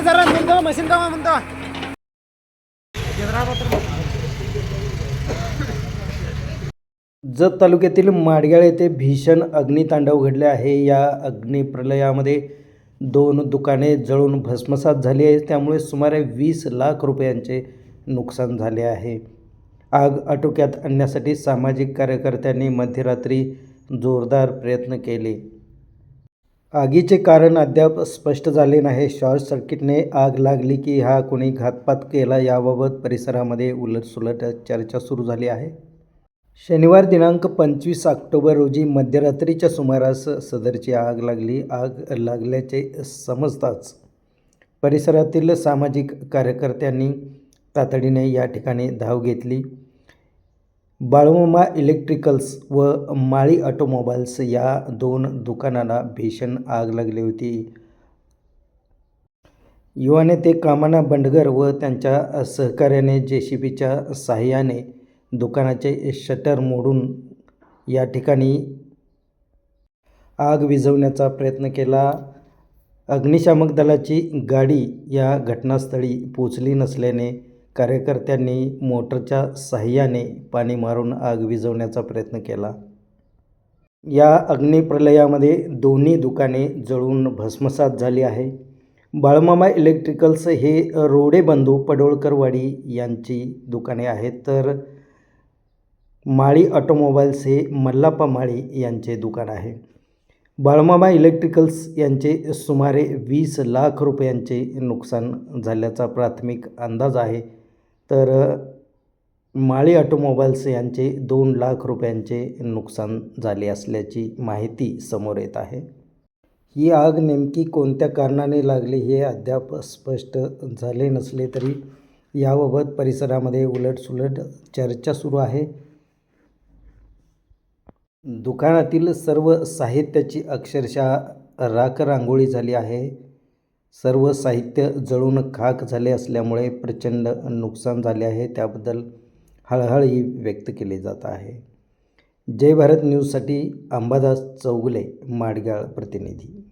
Machine का म्हणतो जत तालुक्यातील माडगाळ येथे भीषण अग्नितांडव घडले आहे. या अग्निप्रलयामध्ये दोन दुकाने जळून भस्मसात झाली आहे त्यामुळे सुमारे वीस लाख रुपयांचे नुकसान झाले आहे. आग आटोक्यात आणण्यासाठी सामाजिक कार्यकर्त्यांनी मध्यरात्री जोरदार प्रयत्न केले. आगीचे कारण अद्याप स्पष्ट झाले नाही. शॉर्ट सर्किटने आग लागली की हा कोणी घातपात केला याबाबत परिसरामध्ये उलटसुलट चर्चा सुरू झाली आहे. शनिवार दिनांक पंचवीस ऑक्टोबर रोजी मध्यरात्रीच्या सुमारास सदरची आग लागली. आग लागल्याचे समजताच परिसरातील सामाजिक कार्यकर्त्यांनी तातडीने या ठिकाणी धाव घेतली. बाळूमामा इलेक्ट्रिकल्स व माळी ऑटोमोबाईल्स या दोन दुकानांना भीषण आग लागली होती. युवाने ते कामाना बंडगर व त्यांच्या सहकार्याने जे सी बीच्या सहाय्याने दुकानाचे शटर मोडून या ठिकाणी आग विझवण्याचा प्रयत्न केला. अग्निशामक दलाची गाडी या घटनास्थळी पोचली नसल्याने कार्यकर्त्यांनी मोटरच्या सहाय्याने पाणी मारून आग विझवण्याचा प्रयत्न केला. या अग्निप्रलयामध्ये दोन्ही दुकाने जळून भस्मसात झाली आहे. बाळमामा इलेक्ट्रिकल्स हे रोडे बंधू पडोळकरवाडी यांची दुकाने आहेत. तर माळी ऑटोमोबाईल्स हे मल्लाप्पा माळी यांचे दुकान आहे. बाळमामा इलेक्ट्रिकल्स यांचे सुमारे वीस लाख रुपयांचे नुकसान झाल्याचा प्राथमिक अंदाज आहे. तर माळी ऑटोमोबाईल्स यांचे दोन लाख रुपयांचे नुकसान झाले असल्याची माहिती समोर येत आहे. ही आग नेमकी कोणत्या कारणाने लागली हे अद्याप स्पष्ट झाले नसले तरी याबाबत परिसरामध्ये उलटसुलट चर्चा सुरू आहे. दुकानातील सर्व साहित्याची अक्षरशः राख रांगोळी झाली आहे. सर्व साहित्य जळून खाक झाले असल्यामुळे प्रचंड नुकसान झाले आहे त्याबद्दल हळहळही व्यक्त केली जात आहे. जय भारत न्यूजसाठी अंबादास चौगुले माडगाळ प्रतिनिधी.